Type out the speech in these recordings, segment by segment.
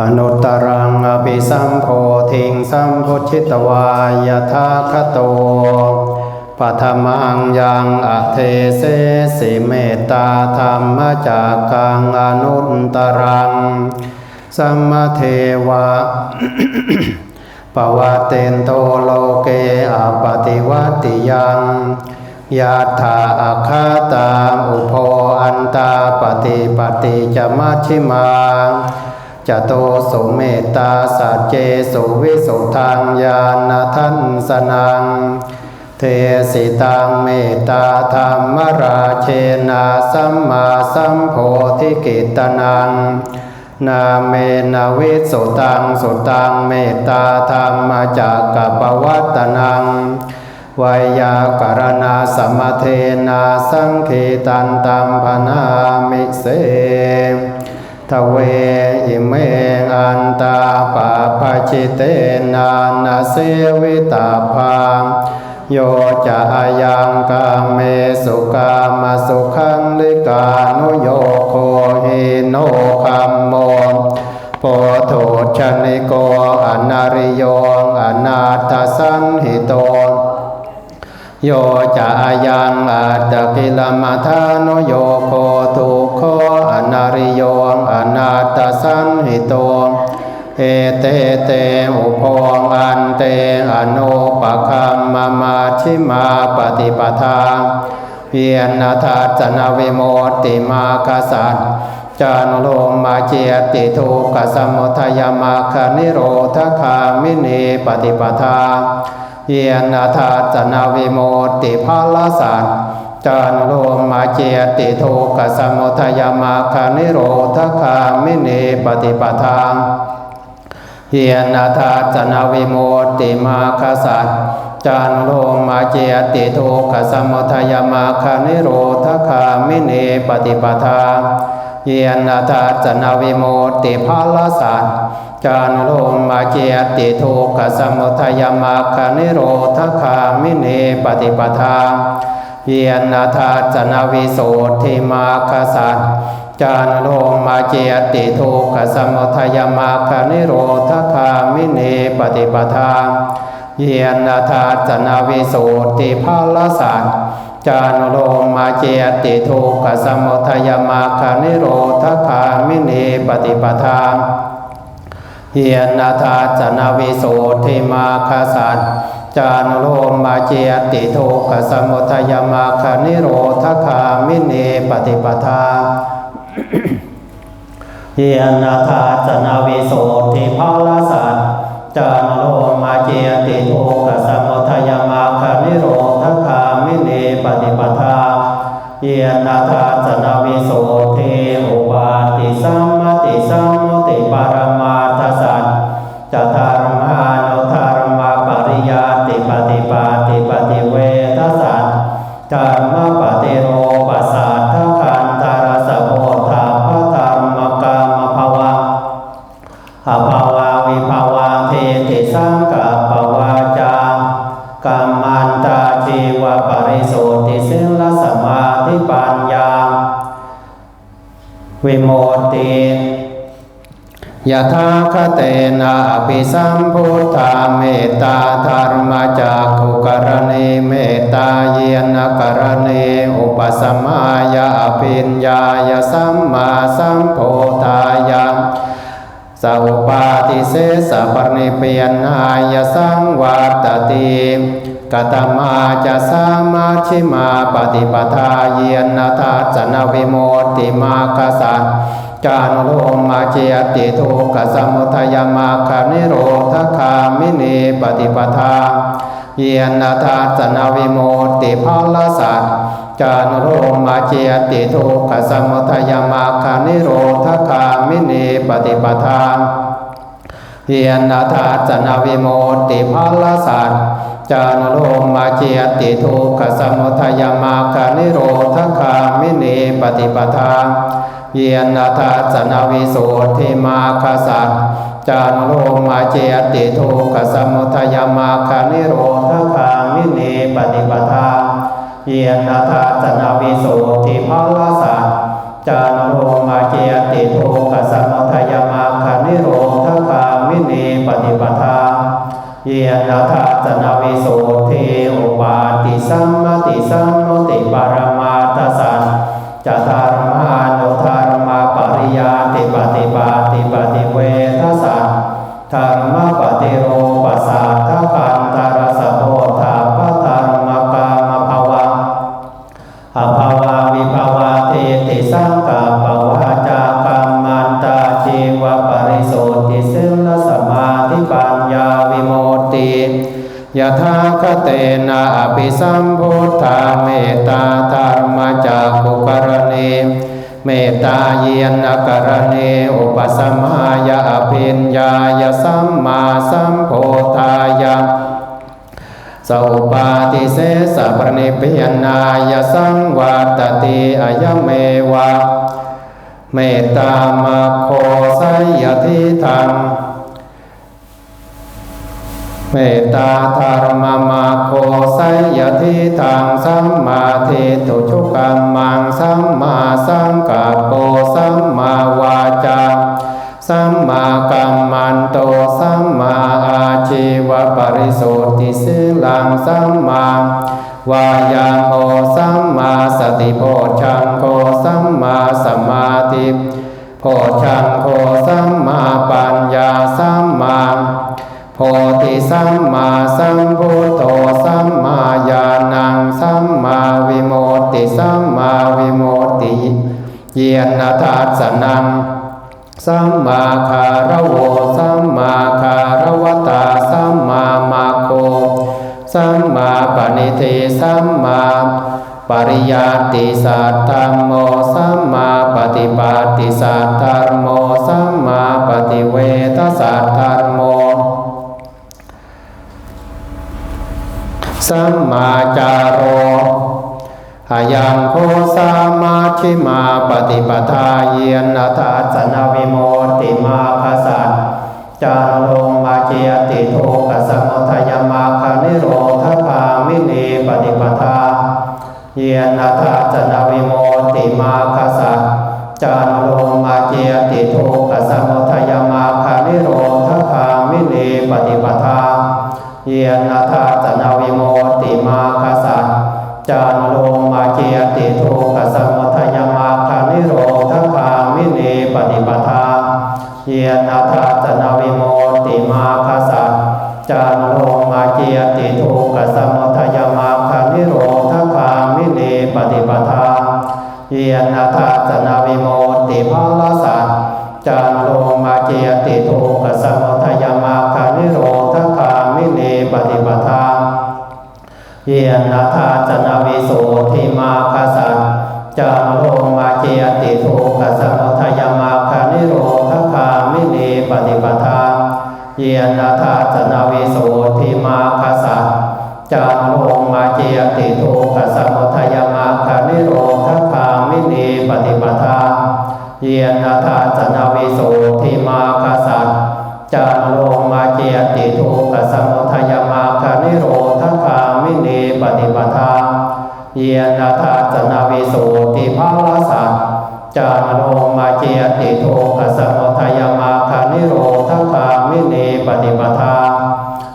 อนุตตรังอภิสัมโพธิงสัมพุชิตวายทาคโตปัทมังยังอเทเสสิเมตตาธรรมจากกังอนุตตรัง สัมมเทวะปวะเตนโตโลเกอปฏิวัติยัง ยาถาอาคาตาอุโพอันตาปฏิปฏิจมัชิมาจโตสุเมตตาสัจเจสุวิสุทางญาณทันสนัง เทสิตังเมตตาธรรมราเชนาสัมมาสัมโพธิกิตนัง นาเมนาวิสุตังสุตังเมตตาธรรมจากกัปวัตนัง วายาการณาสมเทนาสังคีตันตัมพนามิเสทเวอิเมอันตาปาปชิเตนานาเสวิตาภาโยจะอายังกาเมสุกามาสุขังลิกานุโยโคหิโนคัมโมโพโธชนิโกอนาริโยอนาตสันหิโต โยจายังอัตกิลมัทานโยโคทุโคอนาริโยอนาตสันหิโตเอเตเตอุโพงอันเตอโนปะคัมมามาชิมาปฏิปทาเพียรนาทัจนาวิโมติมาคสัตจานโลมมาเจติทุกขสมุทยมาคนิโรธคามินีปฏิปทา เยียนาทัจนาวิโมติภาลสัตจานุโลมมาเจติทุกสมุทยมาคนิโรธคามิเนปฏิปทาเฮียนาทาจนาวิโมติมาคสัตจานุโลมมาเจติทุกสมุทัยมาคานิโรธคามิเนปฏิปทาเฮียนาทาจนาวิโมติภาลสัต จานุโลมมาเจยติทุกขสมุทัยมาคานิโรธคามิเนปฏิปทาเฮียนาทาจนาวิโสทิมาคสัตจานโลมาเจยติทุกขสมุทัยมาคานิโรธคามิเนปฏิปทาเยียนาทาจนาวิโสุทธิภาลสัตจานโลมาเจยติทุกขสมุทัยมาคานิโรธคามิเนปฏิปทา เยียนาทาจนาวิโสทิมาคาสัตจานโลมมาเจติโทกสมุทยมาคานิโรธคามิเนปฏิปทาเยนาทาจนาวิโสติภาลสัตจานโลมาเจติโทกสมุทยมาคานิโรธคามิเนปฏิปทา เยนาตาจนาวิโสเทอุปาติสัมมติสัมมุติปารมาทสัตจตารมานุธารมาปริยาติปฏิปัต นะอภิสัมพุทธาเมตตาธรรมจักขุกรณีเมตตาเยนกรณีอุปสมายาปิญญายสัมมาสัมโพธายาสัพปาติเสสะปริเปียนายสังวัตติ กตมาจะสามาชิมาปฏิปทาเยนนาทัจนวิโมติมาคสัตจานุโลมมาเจยติทุกขสมุทัยมาคานิโรธคามินีปฏิปทา เยนนาทาจนาวิโมติภาลสัตจานุโลมมาเจยติทุกขสมุทัยมาคานิโรธคามินีปฏิปทา เยนนาทาจนาวิโมตติภาลสัต จานโลมาเจยติทุกสมุทัยมาคานิโรธคามินีปฏิปทาเยนาทาสนาวิโสทิมาคสัตจานโลมาเจยติทุกสมุทัยมาคานิโรธคามิเนปฏิปทาเยนาทาสนาวิโสทิภาลสัตจานโลมาเจยติทุกสมุทัยมาคานิโรธคามินีปฏิปทา เยนะทัตนาวิโสเทโอปาติสัมมติสัมมติปรมาตสันจตารมานุธารมาปริยาติปฏิปาติปฏิเวทสันธรรมปฏิโร เตนะอภิสัมพุทธาเมตตาธรรมจากกุกรณีเมตตาเยียนกรณีอุปสมายาอภิญญายสัมมาสัมโพธายะสุปาติเสสะปรณิพิยนายสังวัตติอายเมวะเมตตามโคไสยทิทัง เมตตาธรรมมาโคไสยทิทังสัมมาทิตุชุกัมมังสัมมาสังกัปโปสัมมาวาจาสัมมากัมมันโตสัมมาอาชีวปริสุทธิสิลังสัมมาวายามโมสัมมาสติโพชังโกสัมมาสมาธิโพชังโกสัมมาปัญญาสัมมา โพธิสัมมาสัมพุทโธสัมมาญาณังสัมมาวิโมตติสัมมาวิโมตติเยียนทัสนังสัมมาคารโวสัมมาคารวตาสัมมามาโคสัมมาปณิทิสัมมาปริยัติสัตธรรมโมสัมมาปฏิปัติสัตธรรมโมสัมมาปฏิเวทสัตธรรมโม สัมมาจารโรอายังโคสามาชิมาปฏิปทาเยียนนาทัสนาวิโมติมาคสัตจารลงมาเจยติโทกสมุทยมาคานิโรธคามินีปฏิปทาเยียนนาทัสนาวิโมติมาคสัตจารลงมาเจยติโทกสมุทยมาคานิโรธคามินีปฏิปทา ยียนาคาตนาวิโมติมาคสัจจาน วิโสทิมาคาสัจาโลมาเกียติโทุกขสมุทยมาคานิโรธคามินีปฏิปทา เยนนาทาจนาวิโสทิมาคาสัจาโลมาเกียติโทุกขสมุทยมาคานิโรธคามินีปฏิปทา เยนนาทาจนาวิโสทิมาคาสัจารโลมาเกียติโทุกขสมุทยมาคานิโรธคามินีปฏิปทา เยียนาทัสนาวิโสติภาลสัตจารโลมาเกียติโทุกสมุทยมาคานิโรธคามินีปฏิปทา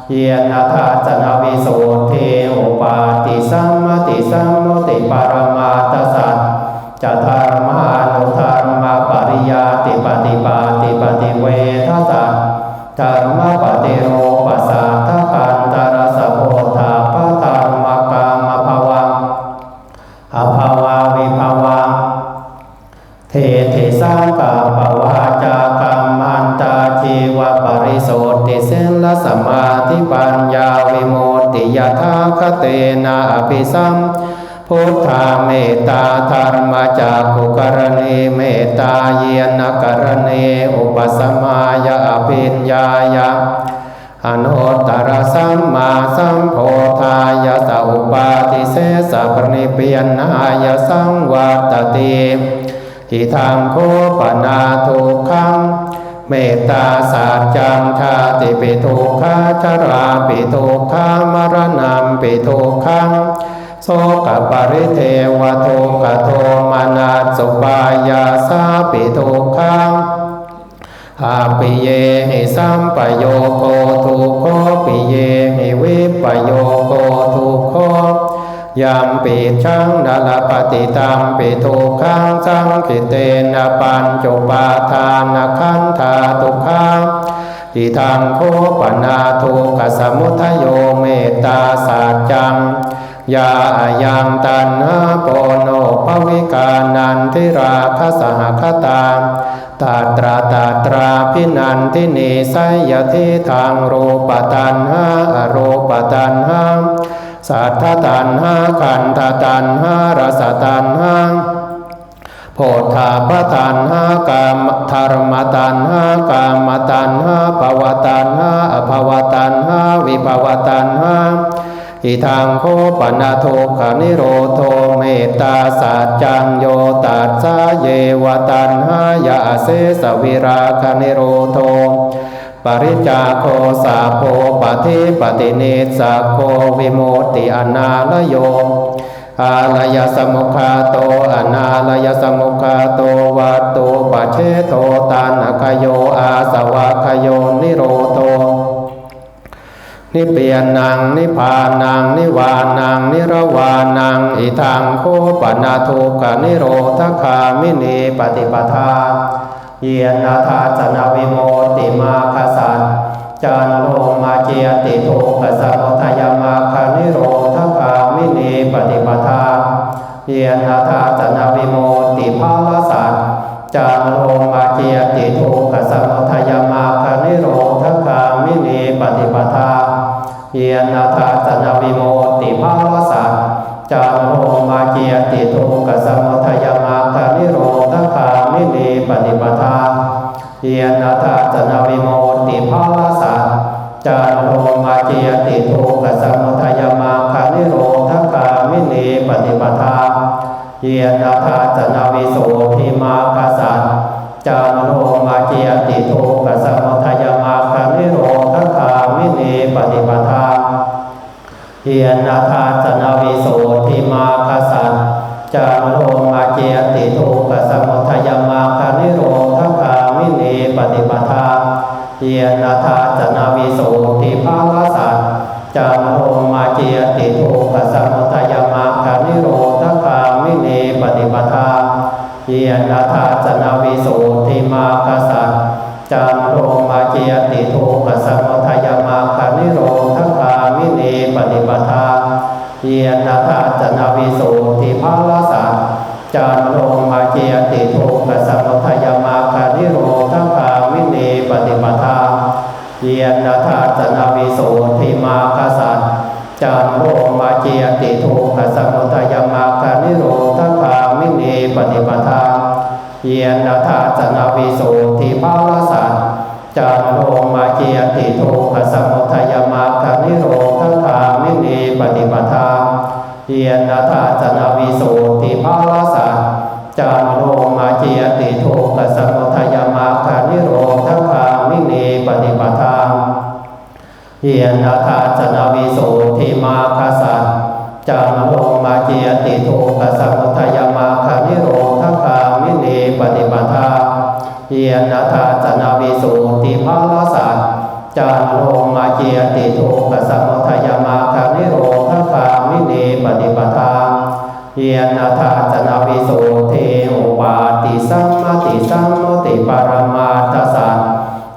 เยียนาทัสนาวิโสเทอุปาติสัมมติสัมมติปารมาตสัตจตารมานุธารมาปริยาติปฏิปาติปฏิเวทสัตธรรมปฏิโรปัสสะทะคันตารสโพธา ปัญญาวิโมติยถาคเตนะอภิสัมพุทธาเมตตาธรรมจากกุกรณีเมตตาเยียนกรณีอุปสมายาอภิญญายะอนุตตรสัมมาสัมโพธายะตอุปาติเสสะปริเปียนายะสังวัตติทิทางโคปนาทุกขัง เมตตาสัจจังชาติปิทุกขาชราปิทุกขามรณะปิทุกขังโสกปริเทวทุกโทมานาสุปายาสาปิทุกขังอาปิเยหิสัมปโยโกทุโคปิเยหิวิปโยโกทุโค ยามปิชังนาลปฏิตัมปิทุกขังสังคิเตนะปัญจุปาทานขันธาทุกขังทิทังโคปนาทุกขสมุทโยเมตตาสัจจังยาอายังตันหาโปโนภวิกานันทิราคสหคตาตาตราตาตราพินันทินีไสยทิทางรูปตันหาอรูปตันหา สัทธตันหาขันธตันหารสตันหาโพธาปตันหากามธรรมตันหากามตันหาภวตันหาอภวตันหาวิภวตันหาอิทังโคปนาโทขานิโรโทเมตตาสัจจังโยตัสสะเยวตันหายาเสสวิราคานิโรโท ปริจาโคสาโพปฏิปฏิเนสาโควิโมติอนาลโยอาลยสมุคาโตอนาลยสมุคาโตวัตตุปเชโตตานคโยอาสวะคโยนิโรโต นิเปียนังนิพานังนิวานังนิรวานังอิทังโคปนาทุกานิโรธคามินีปฏิปทา เยนาทาจนาวิโมติมาคสันจันโลมาเจียติโทกขสมุทายมาคานิโรธคามินีปฏิปทาเยนาทาจนาวิโมติภาลสันจันโลมาเจียติโทกขสมุทายมาคานิโรธคามินีปฏิปทาเยนาทาจนาวิโมตติภาลสัน เยนาทาจนาวิโมติภาลสันจารโรมาเจียติทุกขสมุทัยมาคานิโรธคามินีปฏิปทาเยนาทาจนาวิโสทิมาคาสันจารโรมาเจียติทุกขสมุทัยมาคานิโรธคามินีปฏิปทาเยนาทาจนาวิโสทิมาคาสันจาร ติทุกขสมุทัยมาคานิโรธคามินีปฏิปทาเฮียนาทาจนาวิโสทิมาคาสันจารโรมาเจยติทุกขสมุทัยมาคานิโรธคามินีปฏิปทาเยนะทาจนาวิโสติภาลสันจารโรมาเจยติทุกขสมุทัยมาคานิโรธคามินีปฏิปทาเยนะทาจนาวิโสติมาคาสัน จารโรมาเจยติทุกขสมุทัยมาคานิโรธคามิเนปฏิปทาเยนะทาจนาวิโสติภาลสันจารโรมาเจยติทุกขสมุทัยมาคานิโรธคามิเนปฏิปทาเยนะทาจนาวิโสติภาลสันจารโรมาเจยติทุกขสมุทัยมาคานิโรธคามิเนปฏิปทาเยนะทาจนาวิ จาโรมาเจยติทุกขสมุทัยมาคานิโรธคามิเนปฏิปทาเยนะทาจนาวิโสเทอุปาติสัมมาติสัมมติปรมาทสัน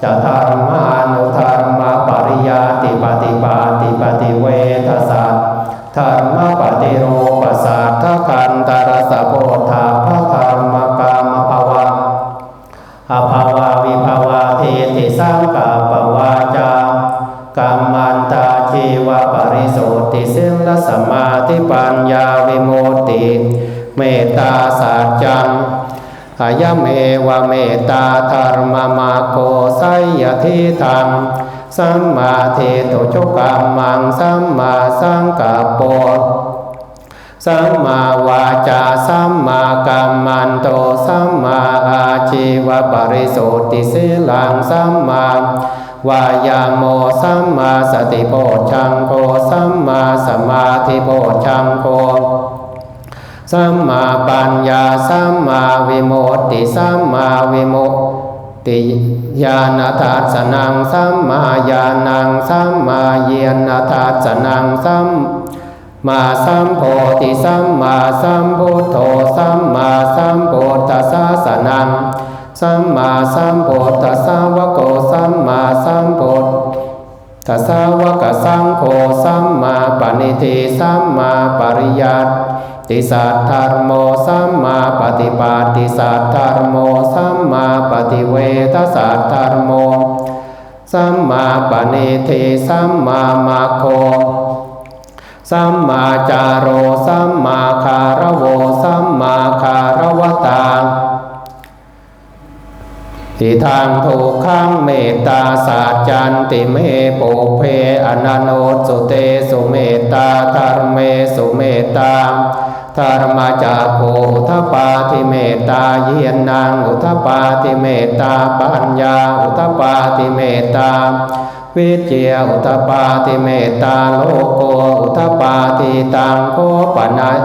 จะธรรมานุธรรมปริยาติปฏิปาติปฏิเวทสันธรรมปฏิโรปสัทธคันตรสโพธา ธิปัญญาวิโมติเมตตาสัจจังอายะเมวะเมตตาธรรมมาโกไสยทิทังสัมมาเทโตโชกัมมังสัมมาสังกัปโป สัมมาวาจาสัมมากัมมันโตสัมมาอาชีวปริสุทธิสิลังสัมมาวายาโมสัมมาสติโพชังโกสัมมาสมาธิโพชังโกสัมมาปัญญาสัมมาวิโมตติสัมมาวิโมตติญาณทัสนังสัมมาญาณังสัมมาเยียณทัสสนังสัมมา สัมโพธิสัมมาสัมพุทโธสัมมาสัมพุทธัสสะนังสัมมาสัมพุทธัสสะวะโกสัมมาสัมพุทธัสสะวะกะสังโฆสัมมาปณิทิสัมมาปริยัติติสัทธรรมโมสัมมาปฏิปาติสัทธรรมโมสัมมาปฏิเวทสัทธรรมโมสัมมาปณิทิสัมมามาโค สัมมาจารโรสัมมาคารโวสัมมาคารวตาทิทางถูกขังเมตตาสาจันติเมปุเพอนันโนสุเตสุเมตตาธรรมเมสุเมตตาธรรมาจากโพอุทปาทิเมตตาเยียนนางอุทปาทิเมตตาปัญญาอุทปาทิเมตตา วิเจียอุตปาติเมตตาโลโกอุตปาติตังโคปนัย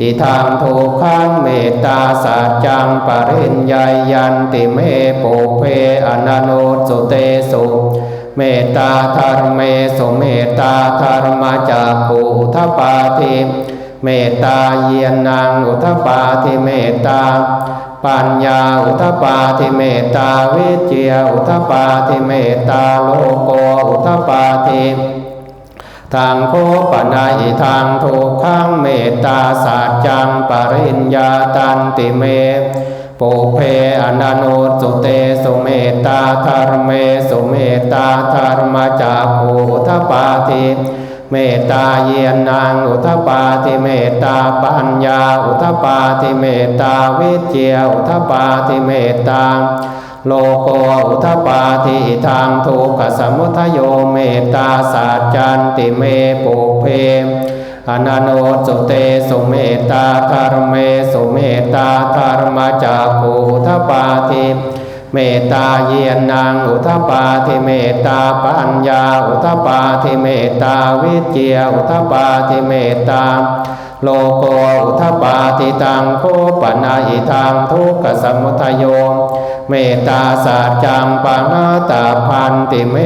อิทางทุกขังเมตตาสัจจังปริญญายันติเมปุเพอนันโนสุเตสุเมตตาธรรมเมสุเมตตาธรรมจากขุอุทปาติ เมตตาเยียนนางอุทปาติเมตตา ปัญญาอุทปาทิเมตตาวิเจียอุทปาทิเมตตาโลโกอุทปาทิทางโคปนาอิทางทุกขังเมตตาสัจจังปริญญาตันติเมปุเพอนันโนสุเตสุเมตตาธรรมเมสุเมตตาธรรมจากภูทปาทิ เมตตาเยียนนางอุทปาทิเมตตาปัญญาอุทปาทิเมตตาวิเจียอุทปาทิเมตตาโลโกอุทปาทิทางทุกขสมุทโยเมตตาสัจจันติเมปุเพอนันโนสุเตสุเมตตาธรรมเมสุเมตตาธรรมจากภูทปาทิ เมตตาเยียนนางอุทปาทิเมตตาปัญญาอุทปาทิเมตตาวิเจียอุทปาทิเมตตาโลโกอุทปาทิตังโคปนาอิทางทุกขสมุทโยเมตตาสัจจังปานาตาพันติเม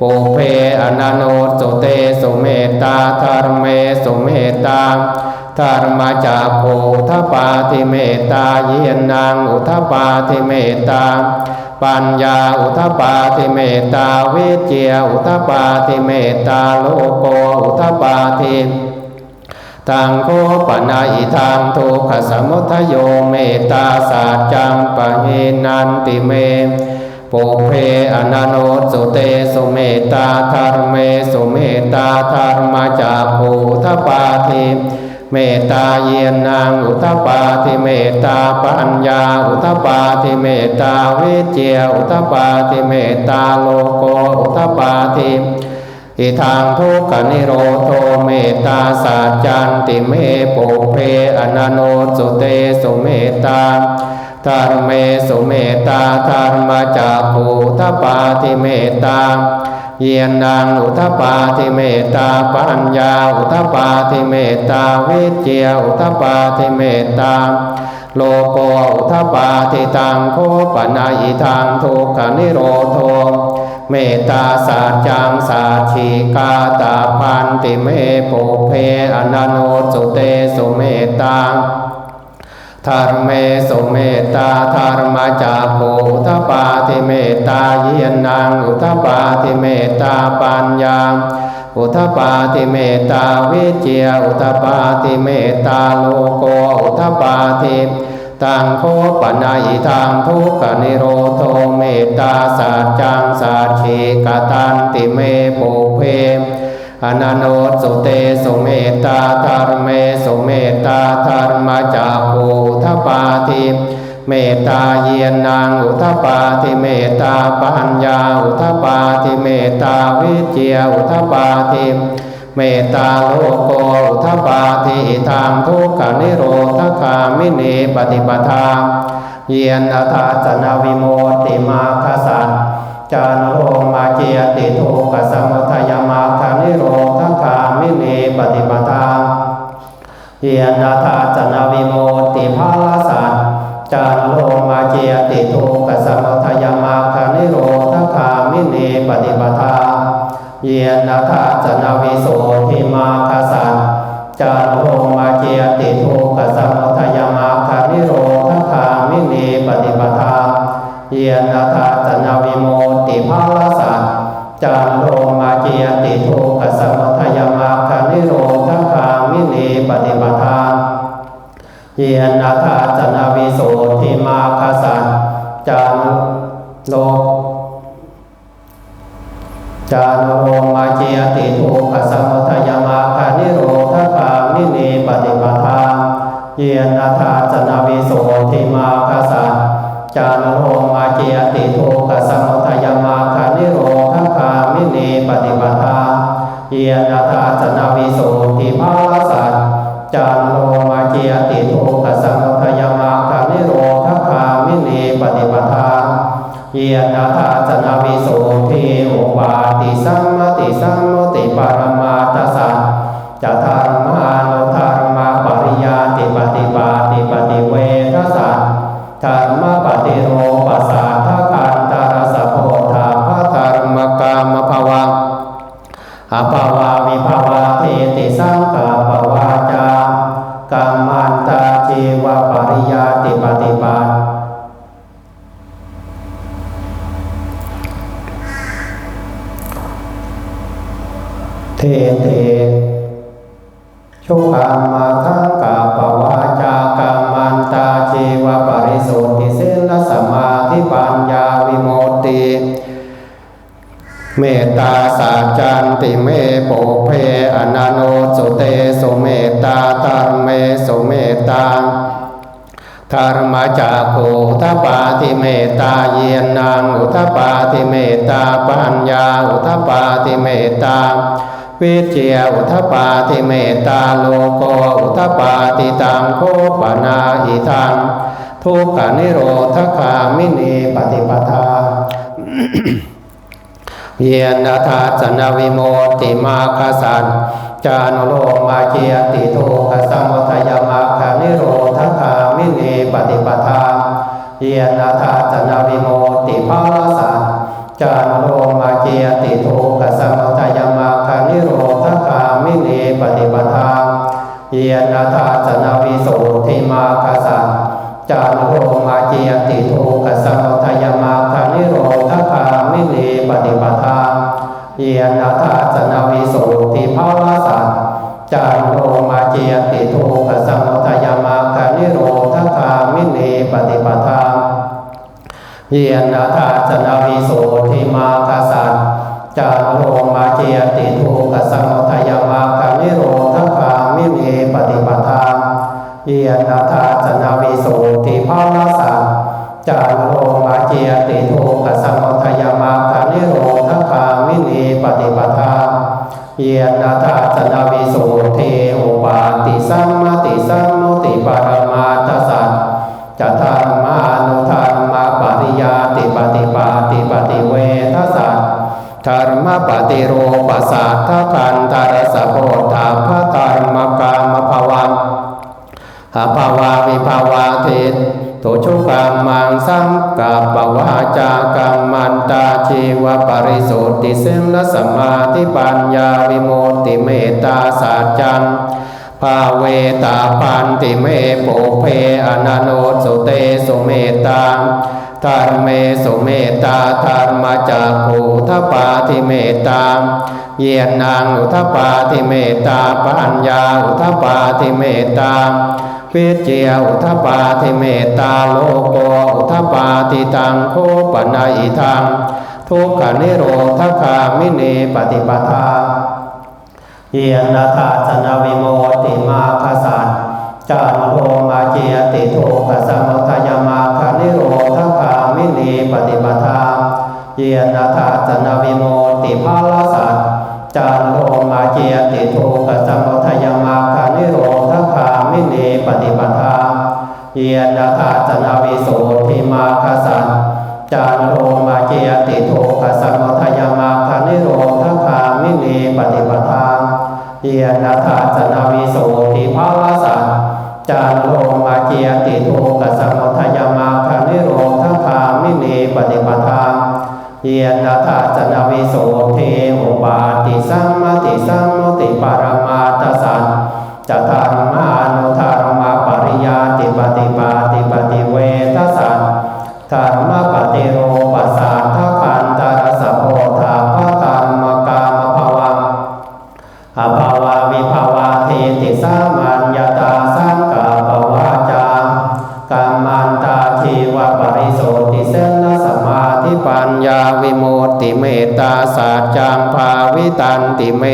ปุเพอนันโนสุเตสุเมตตาธรรมเมสุเมตตา ธรรมจากโพธปาทิเมตตาเยียนนางอุทปาทิเมตตา ปัญญาอุทปาทิเมตตาวิเจียอุทปาทิเมตตาโลโกอุทปาทิตังโคปนาอิทางทุกขสมุทโยเมตตาสัจจังปะเฮนันติเมปุเพอนันโนสุเตสุเมตตาธรรมเมสุเมตตาธรรมจากภูทปาทิ เมตตาเยียนนางอุทปาทิเมตตาปัญญาอุทปาทิเมตตาวิเจียอุทปาทิเมตตาโลโกอุทปาทิอิทางทุกขนิโรโทเมตตาสัจจันติเมปุเพอนันโนสุเตสุเมตตา ธรรมเมสุเมตตาธรรมจากภูทปาทิเมตตาเยียนนางอุทปาทิเมตตาปัญญาอุทปาทิเมตตาวิเจียอุทปาทิเมตตาโลโกอุทปาทิตังโคปนาอิทางทุกขนิโรโทเมตตาสัจจังสัจฉิกาตาพันติเมปุเพอนันโนสุเตสุเมตตา ธรรมเมสุเมตตาธรรมจากโพธปาทิเมตตาเยียนนางอุทปาทิเมตตาปัญญาอุทปาทิเมตตาวิเจียอุทปาทิเมตตาโลโกอุทปาทิตังโคปนาอิทางทุกขนิโรโทเมตตาสัจจังสัจฉิกตันติเมปุเพ อนันโนสุเตสุเมตตาธรรมเมสุเมตตาธรรมจาภูทปาทิเมตตาเยียนนางอุทปาทิเมตตาปัญญาอุทปาทิเมตตาวิเจียอุทปาทิเมตตาโลโกอุทปาทิทางทุกขานิโรธคามิเนปฏิปทาเยียนอัตาจนาวิโมตติมาคสัน จานโรมาเจียติทุกขสมุทัยมาคานิโรธคามิเนปฏิปทาเยนาธาจนาวิโมติภาลสัตจานโลมาเจียติทุกขสมุทัยมาคานิโรธคามิเนปฏิปทาเยนาธาจนาวิโสทิมาคสัตจานโลมาเจียติทุกขสมุทัยมาคานิโรธคามิเนปฏิปทา เยียนาธาจนาวิโมติภาลสัตจานโลมาเจียติทุกขสมุทัยมาคานิโรธคามินีปฏิปทาเยียนาธาจนาวิโสทิมาคสันจานโลจานโรมาเจียติทุกขสมุทัยมาคานิโรธคามินีปฏิปทาเยียนาธาจนาวิโสทิมาคสัน จานโรมาเจียติโทกขสมุทยมาคานิโรธคามินีปฏิปทาเยนาธาจนาวิโสทิภาลสันจานโรมาเจียติโทกขสมุทยมาคานิโรธคามินีปฏิปทาเยนาธาจนาวิโสทิโอุปาติสัมมติสัมมติปรมาตสัจธรรมา สุเตสุเมตตาธรรมเมสุเมตตาธรรมจากโขอุทปาติเมตตาเยนนางอุทปาติเมตตาปัญญาอุทปาติเมตตาวิเจียอุทปาติเมตตาโลโกอุทปาติตังโคปนาหิทังทุกขานิโรธคามินีปฏิปทา เยียนาธาสนาวิโมติมาคสันจานโลมาเกียติโทกสมุทยมาคานิโรธคามินีปฏิปทาเยียนาธาสนาวิโมติภาลสันจานโลมาเกียติโทกสมุทยมาคานิโรธคามินีปฏิปทาเยียนาธาสนาวิโสทิมาคสัน จานโลมาเกียติโทกสมุทยมาคานิโรธคามินีปฏิปทาเยนาธาสนาวิโสติภาลสันจานโลมาเกียติโทกสมุทยมาคานิโรธคามินีปฏิปทาเยนาธาสนาวิโสทิมาคาสันจานโลมาเกียติโทกสมุทยมาคานิโรธคามินีปฏิปทา เยนาธาสนาวิโสติภาลสันจาโลมาเกียติโทกสมทยามาคานิโรธคามินีปฏิปทาเยนาธาสนาวิโสเทอุปาติสัมมาติสัมมุติปรมาตสันจะธรรมานุธรรมาปริยาติปฏิปาติปฏิเวทสันธรรมปฏิโรปัสสัทธันตารสโพธาพธรรมกามภวัง หาภาวาวิภาวาเทนโตชุกามังสังกับปวาจากัมมันตาชีวปริสุทธิเสมละสมาธิปัญญาวิโมตติเมตตาสัจจันภาเวตาปันติเมโปเพอนันโนสุเตสุเมตตาธรรมเมสุเมตตาธรรมจากภูทปาทิเมตตาเยียนนางอุทปาทิเมตตาปัญญาอุทปาทิเมตตา พิเจียอุทปาทิเมตตาโลกอุทปาทิตังโคปนาอิทังทุกขนิโรธคามิเนปฏิปทาเยนาธาจนาวิโมติมาคสันจามโรมาเจติทุกขสมุทยมาคานิโรธคามิเนปฏิปทาเยนาธาจนาวิโมติภาลสันจามโรมาเจติทุกขสมุทยมาคานิโร วินีปฏิปทาเยนาธาจนาวิโสทิมาคสันจานโรมาเกยติโทกสัมมทยามาคานิโรธคามินีปฏิปทาเยนาธาจนาวิโสทิภาวสันจานโรมาเกยติโทกสัมมทยามาคานิโรธคามินีปฏิปทาเยนาธาจนาวิโสทิอุปาติสัมมติสัมมติปรมาตสันจะทางมหา ยาติปฏิปาติปฏิเวทสัจธรรมปฏิโรปัสสะทคันตรสโพธาภธรรมกามภวังอภาวาวิภาวาเทติสามัญญาตาสังกาปวาจากัมมันตาชีวปริโสติเสนสมาธิปัญญาวิโมตติเมตตาสัจจังภาวิตันติเม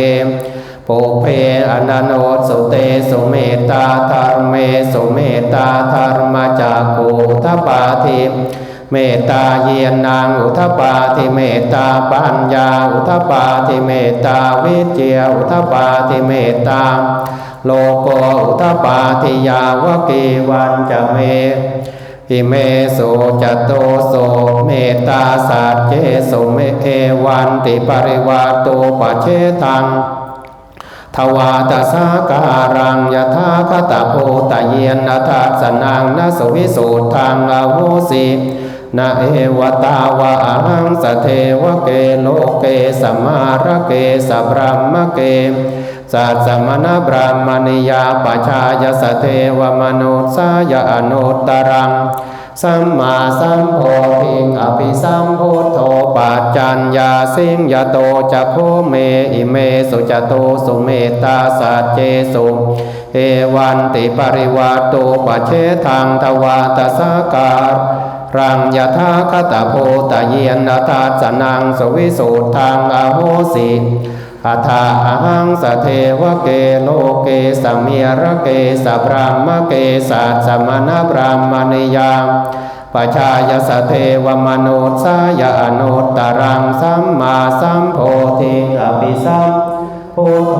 ปุเพอนันโนสุเตสุเมตาธรรมเมสุเมตาธรรมจากุทปาทิเมตาเยียนนางอุทปาทิเมตาปัญญาอุทปาทิเมตาวิเจียอุทปาทิเมตาโลโกอุทปาทิยาวกีวันจะเมอิเมสุจโตโสเมตาสัจเจสุเมเอวันติปริวาโตปะเชทัง ทวาตสาการังยถาคตโพตเยนนาทัสนังนสวิสุทธังอาโหสินาเอวตาวะอหังสเทวเกโลเกสมารเกสบรมเกสัสสมณบรามณิยาปชายสเทวมนุสายอนุตตรัง สัมมาสัมโพธิงอภิสัมพุทโธปัจจัญญาสิงยโตจะโพเมอิเมสุจโตสุเมตตาสัจเจสุเอวันติปริวาโตปเชทังทวาตสาการรังยถาคตโพตเยนนาตาสนังสวิสุทังอโหสิ อัฏาหังสเทวเกโลเกสมเมียระเกสพรามเกสัสสมณพรามณิยามปชายสเทวมนุสายอนุตตรังสัมมาสัมโพธิอภิสัมพุทโธ